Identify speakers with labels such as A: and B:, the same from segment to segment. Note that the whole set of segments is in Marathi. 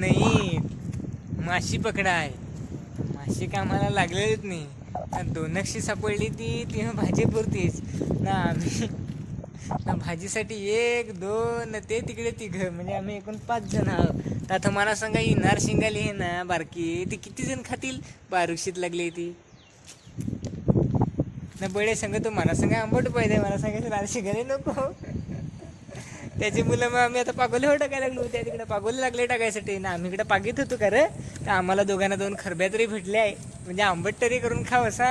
A: नाही. माशी पकडाय. माशी कामाला लागलेलीच नाही. ना दोनक्षी सापडली ती ती भाजी पुरतीच ना आम्ही ना भाजीसाठी एक दोन ते तिकडे तिघं म्हणजे आम्ही एकूण पाच जण आहोत. तर आता मला सांगा ही नार शिंगाली हे ना बारकी ती किती जण खातील? बारुक्षीत लागली ती. ना बळे सांगतो मला सांगा आंबट पाहिजे मला सांगायचं नार शिंगाली नको. त्याची मुलं मग आम्ही आता पागोल्यावर टाकायला लागलो त्या तिकडे पागोले लागले टाकायसाठी. ना आम्ही इकडे पागीत होतो खरं. तर आम्हाला दोघांना दोन खरब्या तरी भेटल्या आहे. म्हणजे आंबट तरी करून खाव असा.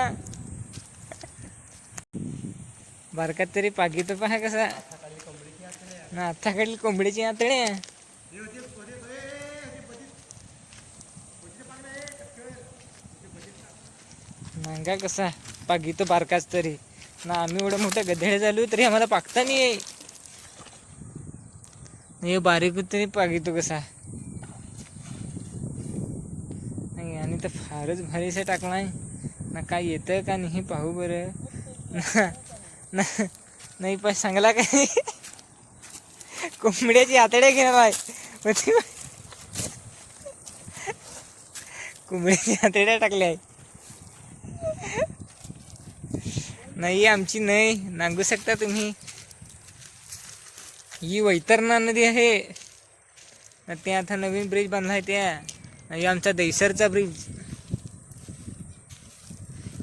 A: बारकात तरी पागीत पहा कसा. ना आत्ताकडली कोंबडीची आतडे. नांगा कसा. पागीत बारकाच तरी. ना आम्ही एवढं मोठं गधेडे झालो तरी आम्हाला पागता नाही आहे. हे बारीक तरी पागितो कसा. नाही आणि तर फारच भारीसा टाकलाय ना काय येतं का नाही पाहू बरं. ना- नाही पण सांगला काय कोंबड्याची आतड्या घेणार आहे. मग ती- कोंबड्याची आतड्या टाकल्या आहे. नाही आमची नाही. नांगू शकता तुम्ही. ही वैतरणा नदी आहे. ते आता नवीन ब्रिज बांधला आहे त्या. आमचा दैसरचा ब्रिज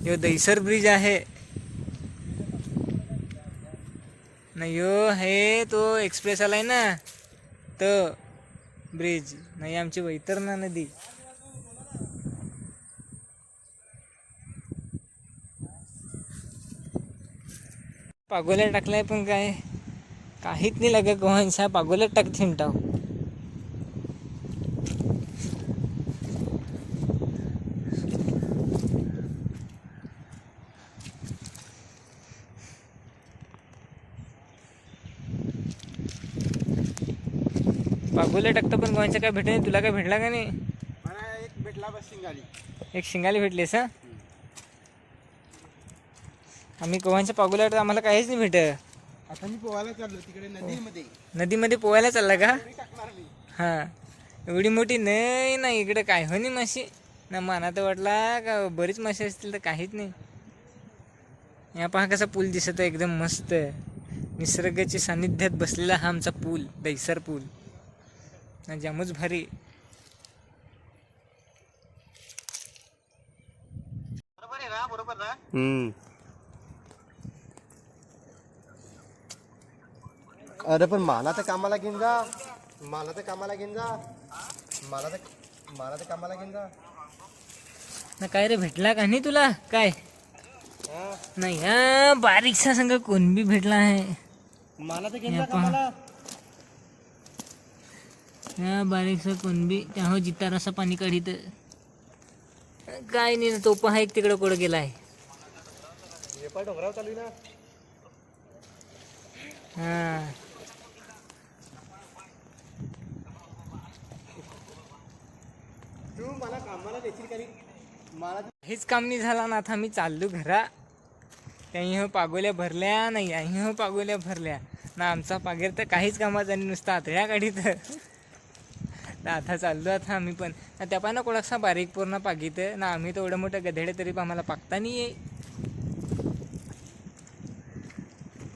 A: यो दैसर ब्रिज आहे. नाही यो हे तो एक्सप्रेस आलाय ना? तो ब्रिज नाही आमची वैतरणा नदी. पागोल्या टाकलाय पण काय? काहीच नाही लगे कोणाच्या पागोल्यात टाकतील टाव पागोल्या टाकतं पण कोणाच्या काय भेटे तुला काय भेटला का नाही?
B: मला एक भेटला बस शिंगाली.
A: एक शिंगाली भेटलीस हा? आम्ही कोणाच्या पागोल्यात आम्हाला काहीच नाही भेट
B: आता मी पोहायला चाललो तिकडे नदीमध्ये.
A: नदीमध्ये पोहायला चालला का?
B: मी टाकणार मी
A: हा. एवढी मोठी नाही ना इकडे काय? हो नाही माशी. ना मला तर वाटला का बरीच माशी असतील तर काहीच नाही. या पहा कसा पूल दिसत आहे एकदम मस्त निसर्गाच्या सानिध्यात बसलेला हा आमचा पूल दैसर पूल. ना जामच भारी.
B: बरोबर आहे ना बरोबर ना? अरे पण मला तर कामाला घेऊन जा. मला तर कामाला घेऊन जा. मला तर मला तर कामाला घेऊन जा.
A: ना काय रे भेटला का नाही तुला? काय?
B: हा,
A: नाही हा बारीकसा संग कोण बी भेटला आहे.
B: मला तर घेऊन जा. कामाला.
A: हा बारीकसा कोण बी. त्याहो जिता रसा पाणी काढीत काय नाही ना तो पहा एक तिकडं कुठं गेलाय.
B: हे पण डोंगरावर चालू आहे ना.
A: हा
B: तू मला
A: हेच काम नाही झाला ना आता मी चाललो घरा. त्या हो पागोल्या भरल्या नाही याही हो पागोल्या भरल्या. ना आमचा पागेर तर काहीच कामाचा आणि नुसता आतड्या काढी तर आता चाललो आता आम्ही पण. ना त्या पाना कोणासा बारीक पूर्ण पागीत. ना आम्ही तर एवढं मोठं गधेडे तरी पण आम्हाला पागता नाही आहे